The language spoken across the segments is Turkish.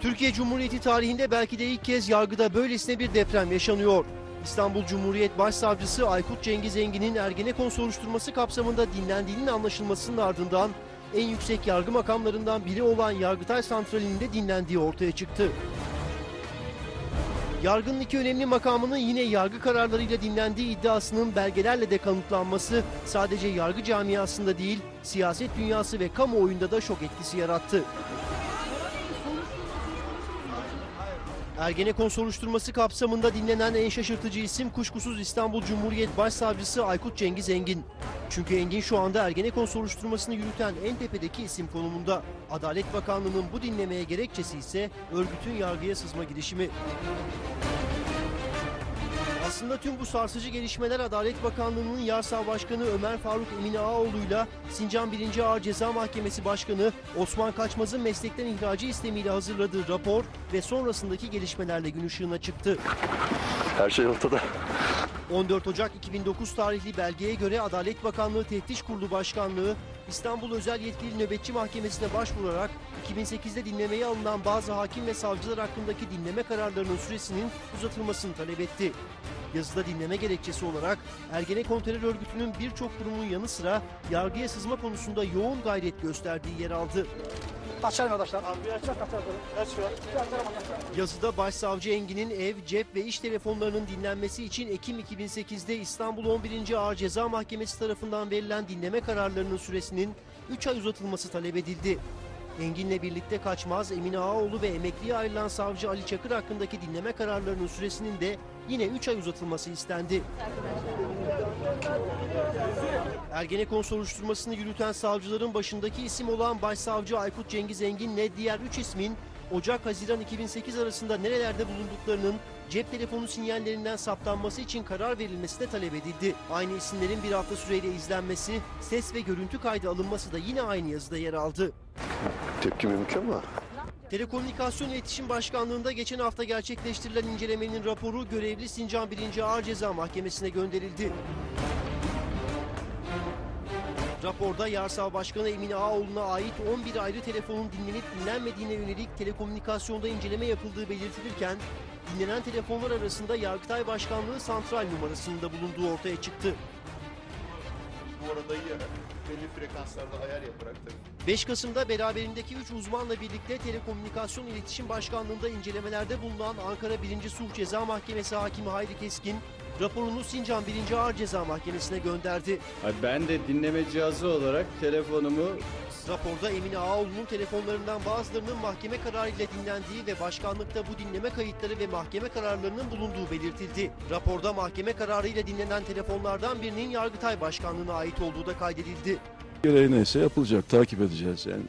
Türkiye Cumhuriyeti tarihinde belki de ilk kez yargıda böylesine bir deprem yaşanıyor. İstanbul Cumhuriyet Başsavcısı Aykut Cengiz Engin'in Ergenekon soruşturması kapsamında dinlendiğinin anlaşılmasının ardından en yüksek yargı makamlarından biri olan Yargıtay Santrali'nde dinlendiği ortaya çıktı. Yargının iki önemli makamının yine yargı kararlarıyla dinlendiği iddiasının belgelerle de kanıtlanması sadece yargı camiasında değil, siyaset dünyası ve kamuoyunda da şok etkisi yarattı. Ergenekon soruşturması kapsamında dinlenen en şaşırtıcı isim kuşkusuz İstanbul Cumhuriyet Başsavcısı Aykut Cengiz Engin. Çünkü Engin şu anda Ergenekon soruşturmasını yürüten en tepedeki isim konumunda. Adalet Bakanlığı'nın bu dinlemeye gerekçesi ise örgütün yargıya sızma girişimi. Aslında tüm bu sarsıcı gelişmeler Adalet Bakanlığı'nın Yarsal Başkanı Ömer Faruk Emin Ağaoğlu'yla Sincan 1. Ağır Ceza Mahkemesi Başkanı Osman Kaçmaz'ın meslekten ihracı istemiyle hazırladığı rapor ve sonrasındaki gelişmelerle gün ışığına çıktı. Her şey ortada. 14 Ocak 2009 tarihli belgeye göre Adalet Bakanlığı Teftiş Kurulu Başkanlığı İstanbul Özel Yetkili Nöbetçi Mahkemesi'ne başvurarak 2008'de dinlemeye alınan bazı hakim ve savcılar hakkındaki dinleme kararlarının süresinin uzatılmasını talep etti. Yazıda dinleme gerekçesi olarak Ergenekon terör örgütünün birçok kurumun yanı sıra yargıya sızma konusunda yoğun gayret gösterdiği yer aldı. Açalım arkadaşlar. Abi açalım açalım. Aç şu an. Yazıda Başsavcı Engin'in ev, cep ve iş telefonlarının dinlenmesi için Ekim 2008'de İstanbul 11. Ağır Ceza Mahkemesi tarafından verilen dinleme kararlarının süresinin 3 ay uzatılması talep edildi. Engin'le birlikte Kaçmaz, Emine Ağaoğlu ve emekliye ayrılan savcı Ali Çakır hakkındaki dinleme kararlarının süresinin de yine 3 ay uzatılması istendi. Ergenekon soruşturmasını yürüten savcıların başındaki isim olan Başsavcı Aykut Cengiz Engin'le diğer 3 ismin Ocak-Haziran 2008 arasında nerelerde bulunduklarının cep telefonu sinyallerinden saptanması için karar verilmesi de talep edildi. Aynı isimlerin bir hafta süreyle izlenmesi, ses ve görüntü kaydı alınması da yine aynı yazıda yer aldı. Tepki mümkün mü? Telekomünikasyon İletişim Başkanlığı'nda geçen hafta gerçekleştirilen incelemenin raporu görevli Sincan 1. Ağır Ceza Mahkemesi'ne gönderildi. Raporda Yarsal Başkanı Emine Ağaoğlu'na ait 11 ayrı telefonun dinlenip dinlenmediğine yönelik telekomünikasyonda inceleme yapıldığı belirtilirken dinlenen telefonlar arasında Yargıtay Başkanlığı santral numarasının da bulunduğu ortaya çıktı. Bu arada iyi frekanslarda ayar yaparak tabii. 5 Kasım'da beraberindeki 3 uzmanla birlikte Telekomünikasyon İletişim Başkanlığı'nda incelemelerde bulunan Ankara 1. Sulh Ceza Mahkemesi Hakimi Hayri Keskin, raporunu Sincan 1. Ağır Ceza Mahkemesi'ne gönderdi. Ben de dinleme cihazı olarak telefonumu Raporda Emine Ağaoğlu'nun telefonlarından bazılarının mahkeme kararıyla dinlendiği ve başkanlıkta bu dinleme kayıtları ve mahkeme kararlarının bulunduğu belirtildi. Raporda mahkeme kararıyla dinlenen telefonlardan birinin Yargıtay Başkanlığı'na ait olduğu da kaydedildi. Gereği neyse yapılacak, takip edeceğiz yani.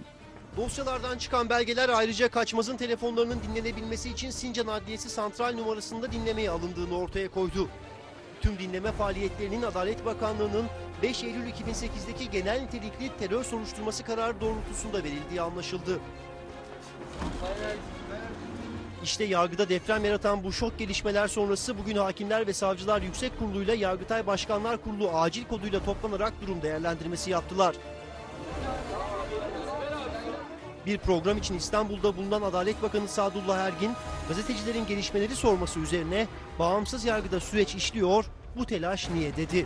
Dosyalardan çıkan belgeler ayrıca Kaçmaz'ın telefonlarının dinlenebilmesi için Sincan Adliyesi santral numarasında dinlemeye alındığını ortaya koydu. Tüm dinleme faaliyetlerinin Adalet Bakanlığı'nın 5 Eylül 2008'deki genel nitelikli terör soruşturması kararı doğrultusunda verildiği anlaşıldı. İşte yargıda deprem yaratan bu şok gelişmeler sonrası bugün Hakimler ve Savcılar Yüksek Kurulu'yla Yargıtay Başkanlar Kurulu acil koduyla toplanarak durum değerlendirmesi yaptılar. Bir program için İstanbul'da bulunan Adalet Bakanı Sadullah Ergin, gazetecilerin gelişmeleri sorması üzerine bağımsız yargıda süreç işliyor, bu telaş niye dedi.